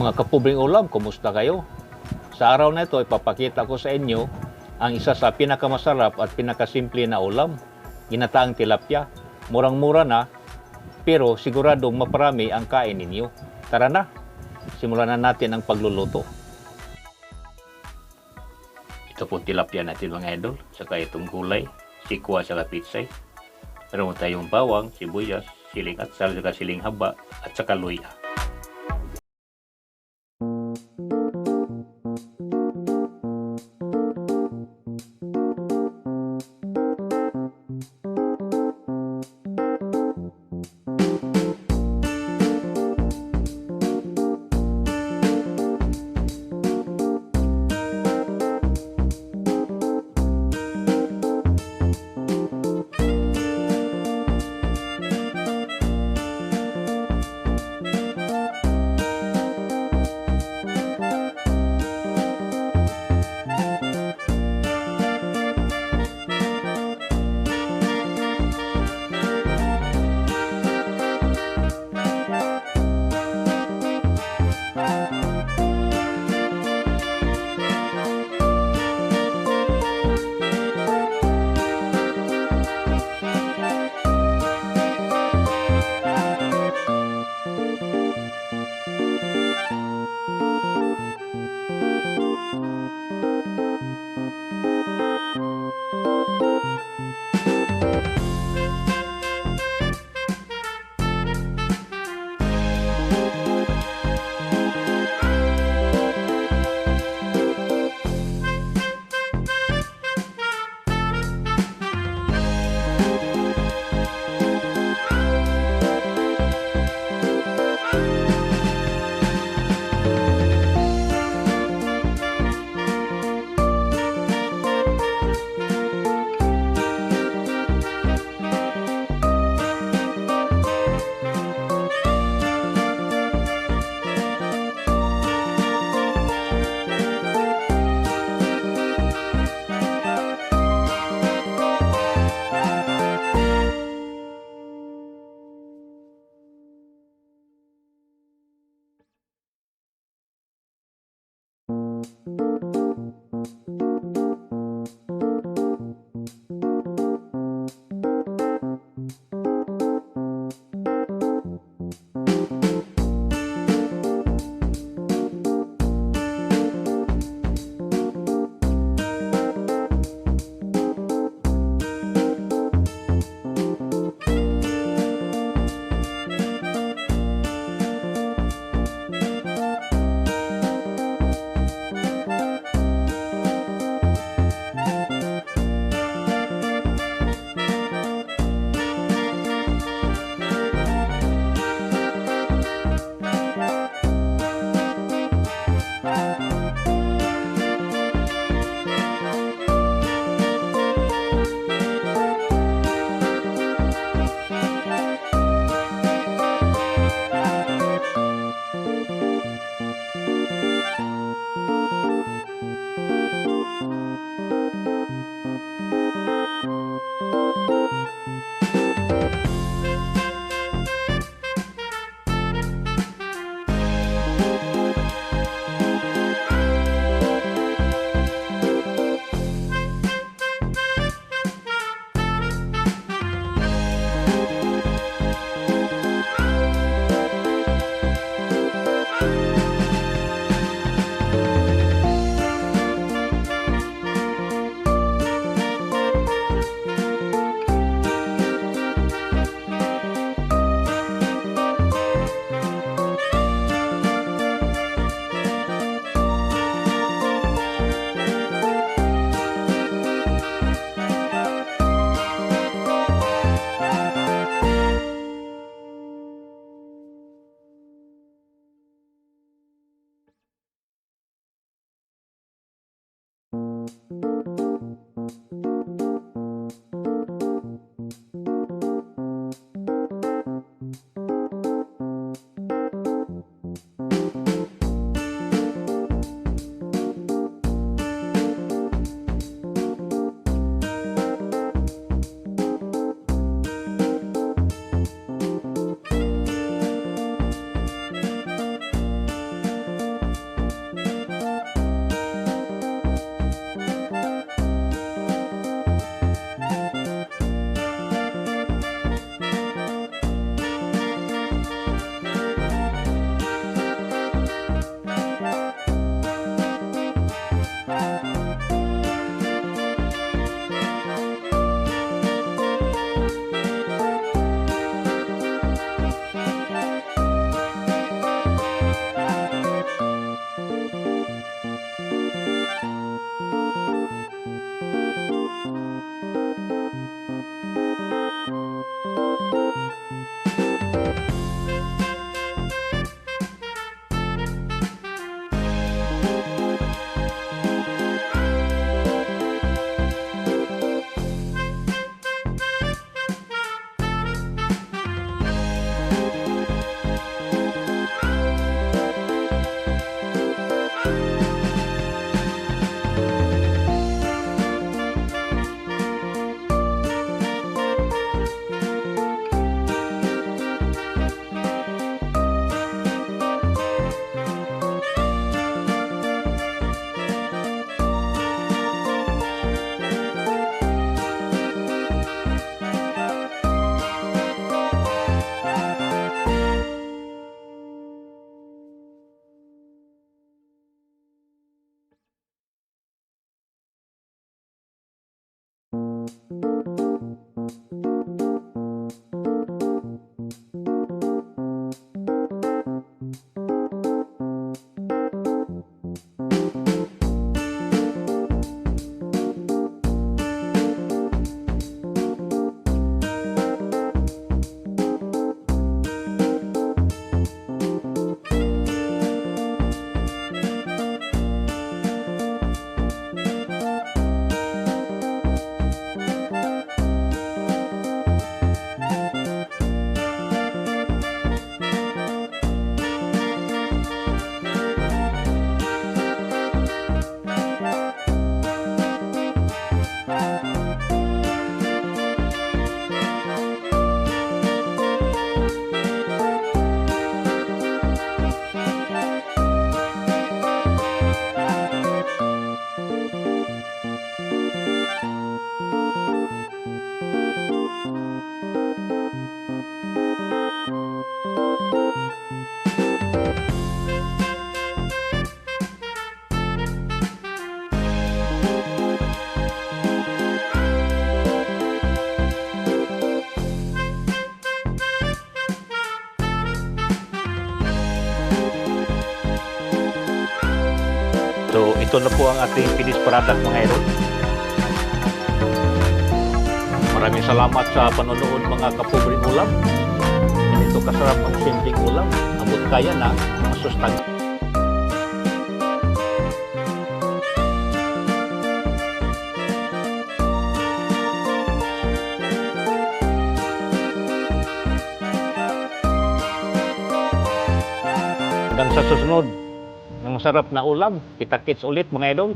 Mga kapubring ulam, kumusta kayo? Sa araw na ito, ipapakita ko sa inyo ang isa sa pinakamasarap at pinakasimple na ulam, ginataang tilapia. Murang-mura na, pero siguradong maparami ang kain ninyo. Tara na, simulan na natin ang pagluluto. Ito po tilapia natin mga idol, saka itong gulay, sikwa sa pitsay. Meron tayong bawang, sibuyas, siling atsal, saka siling haba, at saka luya. Ito na po ang ating finished product mga idol. Maraming salamat sa panonood mga kapubring ulam. Ganito kasarap ang simpleng ulam. Abot kaya na, masustan. Hanggang sa susunod, ng masarap na ulam. Kita-kits ulit mga idol.